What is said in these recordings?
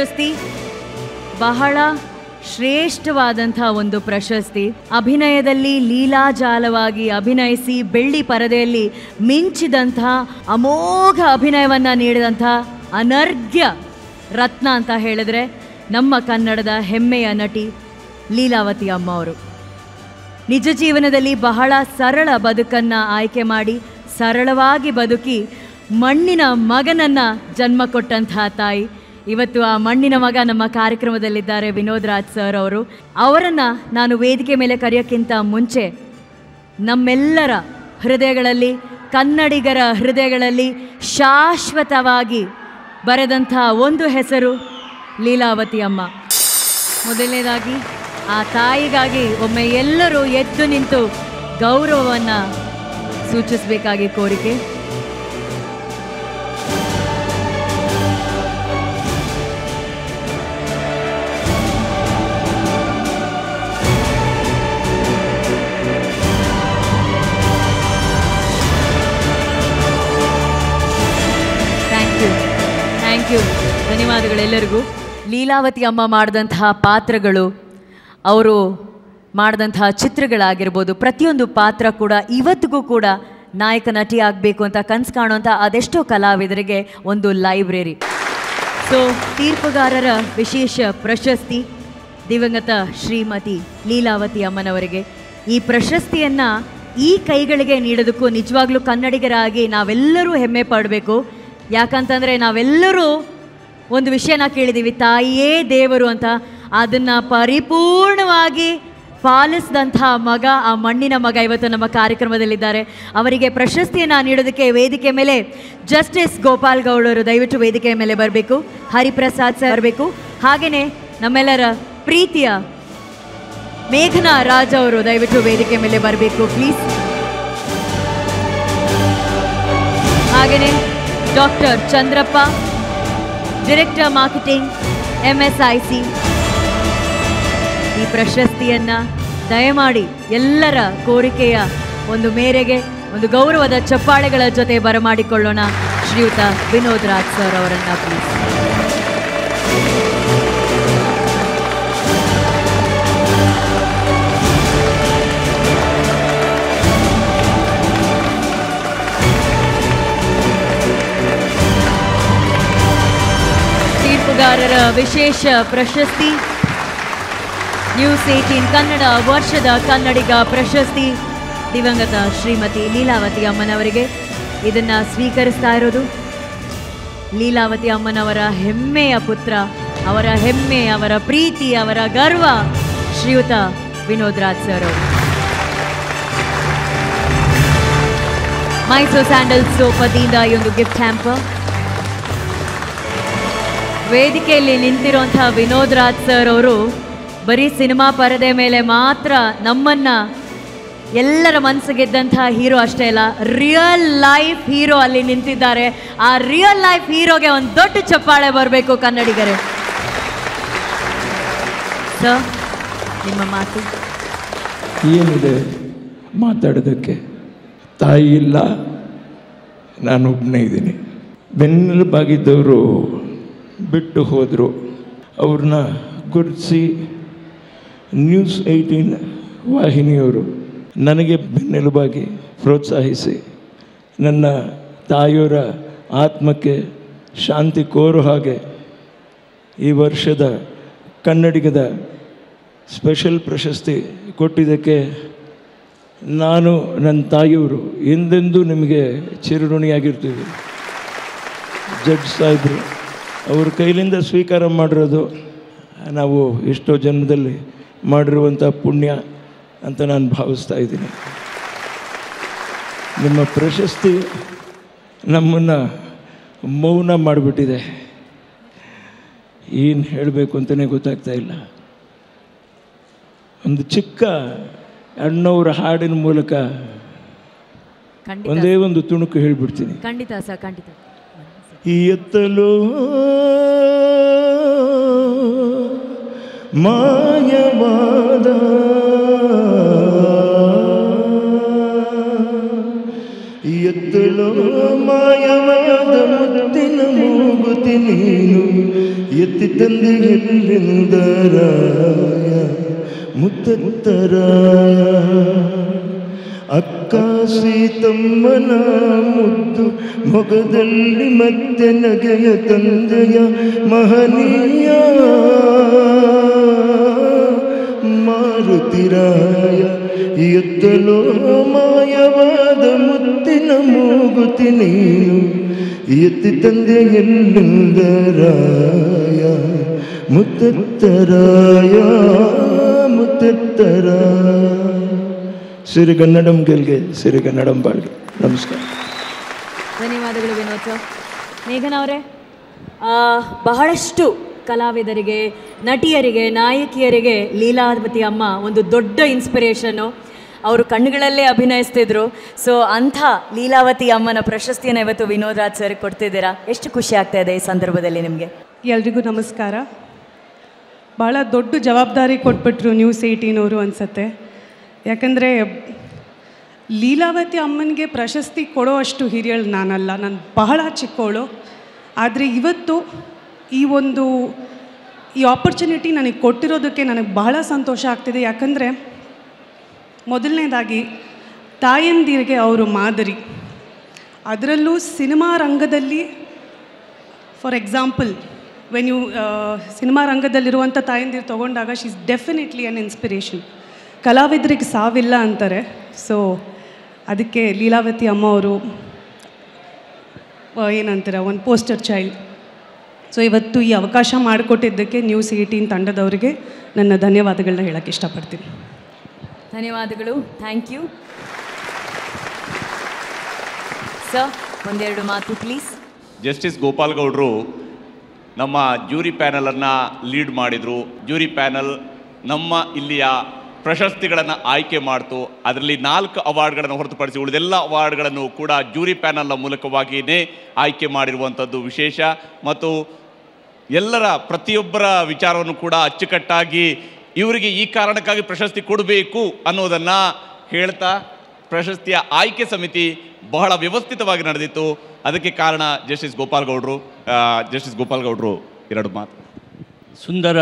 ಪ್ರಶಸ್ತಿ, ಬಹಳ ಶ್ರೇಷ್ಠವಾದಂಥ ಒಂದು ಪ್ರಶಸ್ತಿ. ಅಭಿನಯದಲ್ಲಿ ಲೀಲಾಜಾಲವಾಗಿ ಅಭಿನಯಿಸಿ ಬೆಳ್ಳಿ ಪರದೆಯಲ್ಲಿ ಮಿಂಚಿದಂಥ ಅಮೋಘ ಅಭಿನಯವನ್ನು ನೀಡಿದಂಥ ಅನರ್ಘ್ಯ ರತ್ನ ಅಂತ ಹೇಳಿದ್ರೆ ನಮ್ಮ ಕನ್ನಡದ ಹೆಮ್ಮೆಯ ನಟಿ ಲೀಲಾವತಿ ಅಮ್ಮ ಅವರು ನಿಜ ಜೀವನದಲ್ಲಿ ಬಹಳ ಸರಳ ಬದುಕನ್ನು ಆಯ್ಕೆ ಮಾಡಿ, ಸರಳವಾಗಿ ಬದುಕಿ ಮಣ್ಣಿನ ಮಗನನ್ನು ಜನ್ಮ ಕೊಟ್ಟಂತಹ ತಾಯಿ ಇವತ್ತು ಆ ಮಣ್ಣಿನ ಮಗ ನಮ್ಮ ಕಾರ್ಯಕ್ರಮದಲ್ಲಿದ್ದಾರೆ ವಿನೋದ್ ರಾಜ್ ಸರ್ ಅವರು. ಅವರನ್ನು ನಾನು ವೇದಿಕೆ ಮೇಲೆ ಕರೆಯೋಕ್ಕಿಂತ ಮುಂಚೆ ನಮ್ಮೆಲ್ಲರ ಹೃದಯಗಳಲ್ಲಿ, ಕನ್ನಡಿಗರ ಹೃದಯಗಳಲ್ಲಿ ಶಾಶ್ವತವಾಗಿ ಬರೆದಂಥ ಒಂದು ಹೆಸರು ಲೀಲಾವತಿ ಅಮ್ಮ. ಮೊದಲನೇದಾಗಿ, ಆ ತಾಯಿಗಾಗಿ ಒಮ್ಮೆ ಎಲ್ಲರೂ ಎದ್ದು ನಿಂತು ಗೌರವವನ್ನು ಸೂಚಿಸಬೇಕಾಗಿ ಕೋರಿಕೆ. Thank you ಧನ್ಯವಾದಗಳೆಲ್ಲರಿಗೂ. ಲೀಲಾವತಿ ಅಮ್ಮ ಮಾಡಿದಂತಹ ಪಾತ್ರಗಳು, ಅವರು ಮಾಡಿದಂತಹ ಚಿತ್ರಗಳಾಗಿರ್ಬೋದು, ಪ್ರತಿಯೊಂದು ಪಾತ್ರ ಕೂಡ ಇವತ್ತಿಗೂ ಕೂಡ ನಾಯಕ ನಟಿ ಆಗಬೇಕು ಅಂತ ಕನಸು ಕಾಣುವಂಥ ಅದೆಷ್ಟೋ ಕಲಾವಿದರಿಗೆ ಒಂದು ಲೈಬ್ರರಿ. ಸೊ ತೀರ್ಪುಗಾರರ ವಿಶೇಷ ಪ್ರಶಸ್ತಿ, ದಿವಂಗತ ಶ್ರೀಮತಿ ಲೀಲಾವತಿ ಅಮ್ಮನವರಿಗೆ. ಈ ಪ್ರಶಸ್ತಿಯನ್ನು ಈ ಕೈಗಳಿಗೆ ನೀಡೋದಕ್ಕೂ ನಿಜವಾಗ್ಲೂ ಕನ್ನಡಿಗರಾಗಿ ನಾವೆಲ್ಲರೂ ಹೆಮ್ಮೆ ಪಡಬೇಕು. ಯಾಕಂತಂದರೆ ನಾವೆಲ್ಲರೂ ಒಂದು ವಿಷಯನ ಕೇಳಿದ್ದೀವಿ ತಾಯಿಯೇ ದೇವರು ಅಂತ. ಅದನ್ನು ಪರಿಪೂರ್ಣವಾಗಿ ಪಾಲಿಸಿದಂಥ ಮಗ, ಆ ಮಣ್ಣಿನ ಮಗ ಇವತ್ತು ನಮ್ಮ ಕಾರ್ಯಕ್ರಮದಲ್ಲಿದ್ದಾರೆ. ಅವರಿಗೆ ಪ್ರಶಸ್ತಿಯನ್ನು ನೀಡೋದಕ್ಕೆ ವೇದಿಕೆ ಮೇಲೆ ಜಸ್ಟಿಸ್ ಗೋಪಾಲ್ ಗೌಡರು ದಯವಿಟ್ಟು ವೇದಿಕೆಯ ಮೇಲೆ ಬರಬೇಕು. ಹರಿಪ್ರಸಾದ್ ಸರ್ ಬರಬೇಕು. ಹಾಗೆಯೇ ನಮ್ಮೆಲ್ಲರ ಪ್ರೀತಿಯ ಮೇಘನಾ ರಾಜ್ ಅವರು ದಯವಿಟ್ಟು ವೇದಿಕೆ ಮೇಲೆ ಬರಬೇಕು ಪ್ಲೀಸ್ ಹಾಗೆಯೇ doctor Chandrappa director marketing MSIC ಈ ಪ್ರಶಸ್ತಿಯನ್ನ ದಯಮಾಡಿ ಎಲ್ಲರ ಕೋರಿಕೆಯ ಒಂದು ಮೇರೆಗೆ, ಒಂದು ಗೌರವದ ಚಪ್ಪಾಳೆಗಳ ಜೊತೆ ಬರಮಾಡಿಕೊಳ್ಳೋಣ ಶ್ರೀಯುತ ವಿನೋದ್ ರಾಜ್ ಸರ್ ಅವರನ್ನ ಪ್ಲೀಸ್ ವಿಶೇಷ ಪ್ರಶಸ್ತಿ. ನ್ಯೂಸ್ ಏಟೀನ್ ಕನ್ನಡ ವರ್ಷದ ಕನ್ನಡಿಗ ಪ್ರಶಸ್ತಿ. ದಿವಂಗತ ಶ್ರೀಮತಿ ಲೀಲಾವತಿ ಅಮ್ಮನವರಿಗೆ. ಇದನ್ನ ಸ್ವೀಕರಿಸ್ತಾ ಇರೋದು. ಲೀಲಾವತಿ ಅಮ್ಮನವರ ಹೆಮ್ಮೆಯ ಪುತ್ರ, ಅವರ ಹೆಮ್ಮೆ, ಅವರ ಪ್ರೀತಿ, ಅವರ ಗರ್ವ, ಶ್ರೀಯುತ ವಿನೋದ್ ರಾಜ್ ಸರ್ ಅವರು. ಮೈಸೂರು ಸ್ಯಾಂಡಲ್ಸ್ ವತಿಯಿಂದ ಈ ಒಂದು ಗಿಫ್ಟ್ ಹ್ಯಾಂಪರ್ ವೇದಿಕೆಯಲ್ಲಿ ನಿಂತಿರುವಂತಹ ವಿನೋದ್ ರಾಜ್ ಸರ್ ಅವರು ಬರೀ ಸಿನಿಮಾ ಪರದೆ ಮೇಲೆ ಮಾತ್ರ ನಮ್ಮನ್ನ ಎಲ್ಲರ ಮನಸ್ಸು ಗೆದ್ದಂತಹ ಹೀರೋ ಅಷ್ಟೇ ಅಲ್ಲ ರಿಯಲ್ ಲೈಫ್ ಹೀರೋ ಅಲ್ಲಿ ನಿಂತಿದ್ದಾರೆ. ಆ ರಿಯಲ್ ಲೈಫ್ ಹೀರೋಗೆ ಒಂದು ದೊಡ್ಡ ಚಪ್ಪಾಳೆ ಬರಬೇಕು ಕನ್ನಡಿಗರೇ. ಸರ್ ನಿಮ್ಮ ಮಾತು? ಏನಿದೆ? ಮಾತಾಡೋದಕ್ಕೆ ತಾಯಿ ಇಲ್ಲ ನಾನು ಒಬ್ಬನೇ ಇದ್ದೀನಿ. ಬೆನ್ನೆಲುಬಾಗಿದ್ದವರು ಬಿಟ್ಟು ಹೋದರು. ಅವ್ರನ್ನ ಗುರುತಿಸಿ ನ್ಯೂಸ್ ಏಯ್ಟೀನ್ ವಾಹಿನಿಯವರು ನನಗೆ ಬೆನ್ನೆಲುಬಾಗಿ ಪ್ರೋತ್ಸಾಹಿಸಿ, ನನ್ನ ತಾಯಿಯವರ ಆತ್ಮಕ್ಕೆ ಶಾಂತಿ ಕೋರು ಹಾಗೆ ಈ ವರ್ಷದ ಕನ್ನಡಿಗದ ಸ್ಪೆಷಲ್ ಪ್ರಶಸ್ತಿ ಕೊಟ್ಟಿದ್ದಕ್ಕೆ ನಾನು ನನ್ನ ತಾಯಿಯವರು ಎಂದೆಂದೂ ನಿಮಗೆ ಚಿರಋಣಿಯಾಗಿರ್ತೀವಿ. ಜಡ್ಜ್ ಸಾಹೇಬರು. ಅವ್ರ ಕೈಲಿಂದ ಸ್ವೀಕಾರ ಮಾಡಿರೋದು ನಾವು ಎಷ್ಟೋ ಜನ್ಮದಲ್ಲಿ ಮಾಡಿರುವಂಥ ಪುಣ್ಯ ಅಂತ ನಾನು ಭಾವಿಸ್ತಾ ಇದ್ದೀನಿ. ನಿಮ್ಮ ಪ್ರಶಸ್ತಿ ನಮ್ಮನ್ನು ಮೌನ ಮಾಡಿಬಿಟ್ಟಿದೆ. ಏನು ಹೇಳಬೇಕು ಅಂತಲೇ ಗೊತ್ತಾಗ್ತಾ ಇಲ್ಲ. ಒಂದು ಚಿಕ್ಕ ಅಣ್ಣವರ ಹಾಡಿನ ಮೂಲಕ ಒಂದೇ ಒಂದು ತುಣುಕು ಹೇಳ್ಬಿಡ್ತೀನಿ. ಖಂಡಿತ ಸರ್ ಖಂಡಿತ. ಈ ಎತ್ತಲು ಮಾಯವಾದ ಈ ಎತ್ತಲು ಮಾಯವಾದ ಮುತ್ತಿನ ಮೂಗುತಿ ನೀನು ಎತ್ತಿ ತಂದೆ ಎಲ್ಲಿಂದ ರಾಯ ಮುತ್ತತ್ತರಾಯ ಅಕ್ಕ ಸೀತಮ್ಮನ ಮುದ್ದು ಮೊಗದಲ್ಲಿ ಮತ್ತೆ ನಗೆಯ ತಂದೆಯ ಮಹನೀಯ ಮಾರುತಿರಾಯ ಎತ್ತಲೋ ಮಾಯವಾದ ಮುತ್ತಿನ ಮೂಗುತಿ ನೀನು, ಎತ್ತಿ ತಂದೆ ಎಲ್ಲಿಂದರಾಯ? ಮುತ್ತರಾಯ ಮುತ್ತತ್ತರಾಯ. ಸಿರಿಗನ್ನಡಂ ಗೆಲ್ಗೆ ಸಿರಿಗನ್ನಡಂ ಬಾಳ್ಗೆ. ನಮಸ್ಕಾರ. ಧನ್ಯವಾದಗಳು ವಿನೋದ್ ಸರ್. ಮೇಘನ ಅವರೇ ಬಹಳಷ್ಟು ಕಲಾವಿದರಿಗೆ ನಟಿಯರಿಗೆ ನಾಯಕಿಯರಿಗೆ ಲೀಲಾವತಿ ಅಮ್ಮ ಒಂದು ದೊಡ್ಡ ಇನ್ಸ್ಪಿರೇಷನ್ನು ಅವರು ಕಣ್ಣುಗಳಲ್ಲೇ ಅಭಿನಯಿಸ್ತಿದ್ರು. ಸೊ ಅಂಥ ಲೀಲಾವತಿ ಅಮ್ಮನ ಪ್ರಶಸ್ತಿಯನ್ನು ಇವತ್ತು ವಿನೋದ್ ರಾಜ್ ಸರ್ ಕೊಡ್ತಿದ್ದೀರಾ? ಎಷ್ಟು ಖುಷಿ ಆಗ್ತಾ ಇದೆ ಈ ಸಂದರ್ಭದಲ್ಲಿ ನಿಮಗೆ? ಎಲ್ರಿಗೂ ನಮಸ್ಕಾರ. ಭಾಳ ದೊಡ್ಡ ಜವಾಬ್ದಾರಿ ಕೊಟ್ಬಿಟ್ರು ನ್ಯೂಸ್ ಏಯ್ಟೀನವರು ಅನಿಸತ್ತೆ. ಯಾಕಂದರೆ ಲೀಲಾವತಿ ಅಮ್ಮನಿಗೆ ಪ್ರಶಸ್ತಿ ಕೊಡೋ ಅಷ್ಟು ಹಿರಿಯಳು ನಾನಲ್ಲ. ನಾನು ಬಹಳ ಚಿಕ್ಕವಳು ಆದರೆ ಇವತ್ತು ಈ ಒಂದು, ಈ ಆಪರ್ಚುನಿಟಿ ನನಗೆ ಕೊಟ್ಟಿರೋದಕ್ಕೆ ನನಗೆ ಬಹಳ ಸಂತೋಷ ಆಗ್ತಿದೆ. ಯಾಕಂದರೆ ಮೊದಲನೇದಾಗಿ ತಾಯಂದಿರಿಗೆ ಅವರು ಮಾದರಿ. ಅದರಲ್ಲೂ ಸಿನಿಮಾ ರಂಗದಲ್ಲಿ for example when you cinema ರಂಗದಲ್ಲಿರುವಂಥ ತಾಯಂದಿರು ತೊಗೊಂಡಾಗ she is definitely an inspiration ಕಲಾವಿದರಿಗೆ ಸಾವಿಲ್ಲ ಅಂತಾರೆ. ಸೊ ಅದಕ್ಕೆ ಲೀಲಾವತಿ ಅಮ್ಮ ಅವರು ಏನಂತಾರೆ ಒಂದು ಪೋಸ್ಟರ್ ಚೈಲ್ಡ್ ಸೊ ಇವತ್ತು ಈ ಅವಕಾಶ ಮಾಡಿಕೊಟ್ಟಿದ್ದಕ್ಕೆ ನ್ಯೂಸ್ ಏಯ್ಟೀನ್ ತಂಡದವರಿಗೆ ನನ್ನ ಧನ್ಯವಾದಗಳನ್ನ ಹೇಳೋಕ್ಕೆ ಇಷ್ಟಪಡ್ತೀನಿ. ಧನ್ಯವಾದಗಳು. ಥ್ಯಾಂಕ್ ಯು ಸರ್ ಒಂದೆರಡು ಮಾತು ಪ್ಲೀಸ್ ಜಸ್ಟಿಸ್ ಗೋಪಾಲ್ ಗೌಡ್ರು ನಮ್ಮ ಜ್ಯೂರಿ ಪ್ಯಾನಲನ್ನು ಲೀಡ್ ಮಾಡಿದರು. ಜ್ಯೂರಿ ಪ್ಯಾನಲ್ ನಮ್ಮ ಇಲ್ಲಿಯ ಪ್ರಶಸ್ತಿಗಳನ್ನು ಆಯ್ಕೆ ಮಾಡ್ತು. ಅದರಲ್ಲಿ ನಾಲ್ಕು ಅವಾರ್ಡ್ಗಳನ್ನು ಹೊರತುಪಡಿಸಿ ಉಳಿದೆಲ್ಲ ಅವಾರ್ಡ್ಗಳನ್ನು ಕೂಡ ಜೂರಿ ಪ್ಯಾನಲ್ನ ಮೂಲಕವಾಗಿಯೇ ಆಯ್ಕೆ ಮಾಡಿರುವಂಥದ್ದು ವಿಶೇಷ. ಮತ್ತು ಎಲ್ಲರ ಪ್ರತಿಯೊಬ್ಬರ ವಿಚಾರವನ್ನು ಕೂಡ ಅಚ್ಚುಕಟ್ಟಾಗಿ ಇವರಿಗೆ ಈ ಕಾರಣಕ್ಕಾಗಿ ಪ್ರಶಸ್ತಿ ಕೊಡಬೇಕು ಅನ್ನೋದನ್ನು ಹೇಳ್ತಾ ಪ್ರಶಸ್ತಿಯ ಆಯ್ಕೆ ಸಮಿತಿ ಬಹಳ ವ್ಯವಸ್ಥಿತವಾಗಿ ನಡೆದಿತ್ತು. ಅದಕ್ಕೆ ಕಾರಣ ಜಸ್ಟಿಸ್ ಗೋಪಾಲ್ ಗೌಡ್ರು ಜಸ್ಟಿಸ್ ಗೋಪಾಲ್ ಗೌಡ್ರು ಎರಡು ಮಾತು. ಸುಂದರ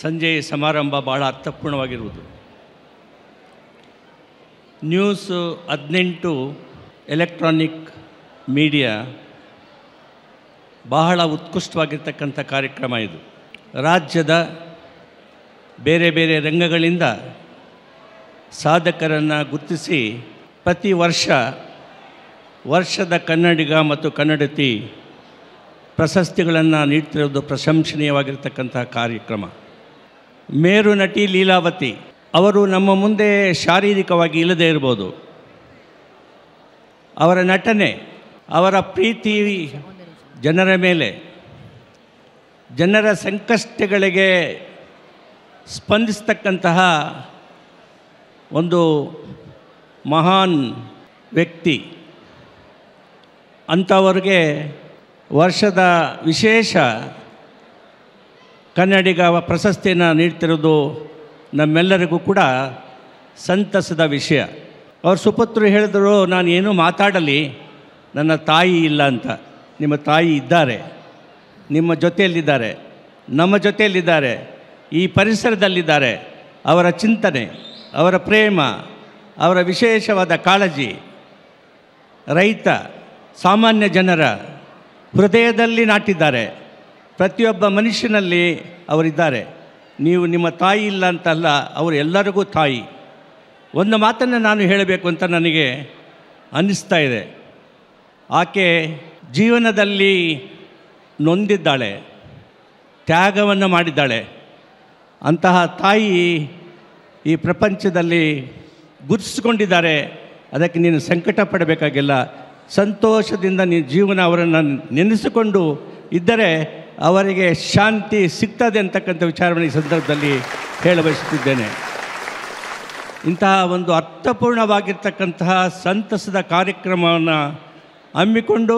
ಸಂಜೆ ಸಮಾರಂಭ ಭಾಳ ಅರ್ಥಪೂರ್ಣವಾಗಿರುವುದು. ನ್ಯೂಸ್ ಹದಿನೆಂಟು ಎಲೆಕ್ಟ್ರಾನಿಕ್ ಮೀಡಿಯಾ ಬಹಳ ಉತ್ಕೃಷ್ಟವಾಗಿರ್ತಕ್ಕಂಥ ಕಾರ್ಯಕ್ರಮ ಇದು. ರಾಜ್ಯದ ಬೇರೆ ಬೇರೆ ರಂಗಗಳಿಂದ ಸಾಧಕರನ್ನು ಗುರುತಿಸಿ ಪ್ರತಿ ವರ್ಷ ವರ್ಷದ ಕನ್ನಡಿಗ ಮತ್ತು ಕನ್ನಡತಿ ಪ್ರಶಸ್ತಿಗಳನ್ನು ನೀಡ್ತಿರೋದು ಪ್ರಶಂಸನೀಯವಾಗಿರ್ತಕ್ಕಂಥ ಕಾರ್ಯಕ್ರಮ. ಮೇರು ನಟಿ ಲೀಲಾವತಿ. ಅವರು ನಮ್ಮ ಮುಂದೆ ಶಾರೀರಿಕವಾಗಿ ಇಲ್ಲದೇ ಇರ್ಬೋದು. ಅವರ ನಟನೆ, ಅವರ ಪ್ರೀತಿ ಜನರ ಮೇಲೆ, ಜನರ ಸಂಕಷ್ಟಗಳಿಗೆ ಸ್ಪಂದಿಸ್ತಕ್ಕಂತಹ ಒಂದು ಮಹಾನ್ ವ್ಯಕ್ತಿ. ಅಂಥವ್ರಿಗೆ ವರ್ಷದ ವಿಶೇಷ ಕನ್ನಡಿಗ ಪ್ರಶಸ್ತಿಯನ್ನು ನೀಡ್ತಿರೋದು ನಮ್ಮೆಲ್ಲರಿಗೂ ಕೂಡ ಸಂತಸದ ವಿಷಯ. ಅವ್ರ ಸುಪುತ್ರರು ಹೇಳಿದ್ರು, ನಾನು ಏನೂ ಮಾತಾಡಲಿ, ನನ್ನ ತಾಯಿ ಇಲ್ಲ ಅಂತ. ನಿಮ್ಮ ತಾಯಿ ಇದ್ದಾರೆ. ನಿಮ್ಮ ಜೊತೆಯಲ್ಲಿದ್ದಾರೆ. ನಮ್ಮ ಜೊತೆಯಲ್ಲಿದ್ದಾರೆ. ಈ ಪರಿಸರದಲ್ಲಿದ್ದಾರೆ. ಅವರ ಚಿಂತನೆ, ಅವರ ಪ್ರೇಮ, ಅವರ ವಿಶೇಷವಾದ ಕಾಳಜಿ. ರೈತ, ಸಾಮಾನ್ಯ ಜನರ ಹೃದಯದಲ್ಲಿ ನಾಟಿದ್ದಾರೆ. ಪ್ರತಿಯೊಬ್ಬ ಮನುಷ್ಯನಲ್ಲಿ ಅವರಿದ್ದಾರೆ. ನೀವು ನಿಮ್ಮ ತಾಯಿ ಇಲ್ಲ ಅಂತಲ್ಲ, ಅವರು ಎಲ್ಲರಿಗೂ ತಾಯಿ. ಒಂದು ಮಾತನ್ನು ನಾನು ಹೇಳಬೇಕು ಅಂತ ನನಗೆ ಅನ್ನಿಸ್ತಾ ಇದೆ. ಆಕೆ ಜೀವನದಲ್ಲಿ ನೊಂದಿದ್ದಾಳೆ, ತ್ಯಾಗವನ್ನು ಮಾಡಿದ್ದಾಳೆ. ಅಂತಹ ತಾಯಿ ಈ ಪ್ರಪಂಚದಲ್ಲಿ ಗುರುತಿಸ್ಕೊಂಡಿದ್ದಾರೆ. ಅದಕ್ಕೆ ನೀನು ಸಂಕಟ ಪಡಬೇಕಾಗಿಲ್ಲ. ಸಂತೋಷದಿಂದ ನೀನು ಜೀವನ ಅವರನ್ನು ನೆನೆಸಿಕೊಂಡು ಇದ್ದರೆ ಅವರಿಗೆ ಶಾಂತಿ ಸಿಗ್ತದೆ ಅಂತಕ್ಕಂಥ ವಿಚಾರವನ್ನು ಈ ಸಂದರ್ಭದಲ್ಲಿ ಹೇಳ ಬಯಸುತ್ತಿದ್ದೇನೆ. ಇಂತಹ ಒಂದು ಅರ್ಥಪೂರ್ಣವಾಗಿರ್ತಕ್ಕಂತಹ ಸಂತಸದ ಕಾರ್ಯಕ್ರಮವನ್ನು ಹಮ್ಮಿಕೊಂಡು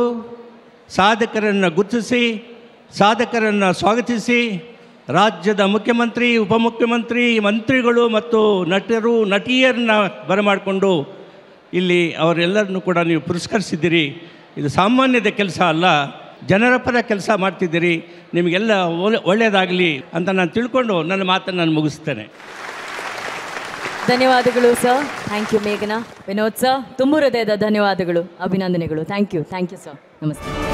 ಸಾಧಕರನ್ನು ಗುರುತಿಸಿ, ಸಾಧಕರನ್ನು ಸ್ವಾಗತಿಸಿ, ರಾಜ್ಯದ ಮುಖ್ಯಮಂತ್ರಿ, ಉಪಮುಖ್ಯಮಂತ್ರಿ, ಮಂತ್ರಿಗಳು ಮತ್ತು ನಟರು, ನಟಿಯರನ್ನ ಬರಮಾಡಿಕೊಂಡು ಇಲ್ಲಿ ಅವರೆಲ್ಲರನ್ನು ಕೂಡ ನೀವು ಪುರಸ್ಕರಿಸಿದ್ದೀರಿ. ಇದು ಸಾಮಾನ್ಯದ ಕೆಲಸ ಅಲ್ಲ. ಜನರ ಪರ ಕೆಲಸ ಮಾಡ್ತಿದ್ದೀರಿ, ನಿಮಗೆಲ್ಲ ಒಳ್ಳೆ ಒಳ್ಳೆಯದಾಗಲಿ ಅಂತ ನಾನು ತಿಳ್ಕೊಂಡು ನನ್ನ ಮಾತನ್ನು ನಾನು ಮುಗಿಸ್ತೇನೆ. ಧನ್ಯವಾದಗಳು ಸರ್. ಥ್ಯಾಂಕ್ ಯು ಮೇಘನಾ. ವಿನೋದ್ ಸರ್, ತುಂಬ ಹೃದಯದ ಧನ್ಯವಾದಗಳು, ಅಭಿನಂದನೆಗಳು. Thank you thank you sir ನಮಸ್ತೆ.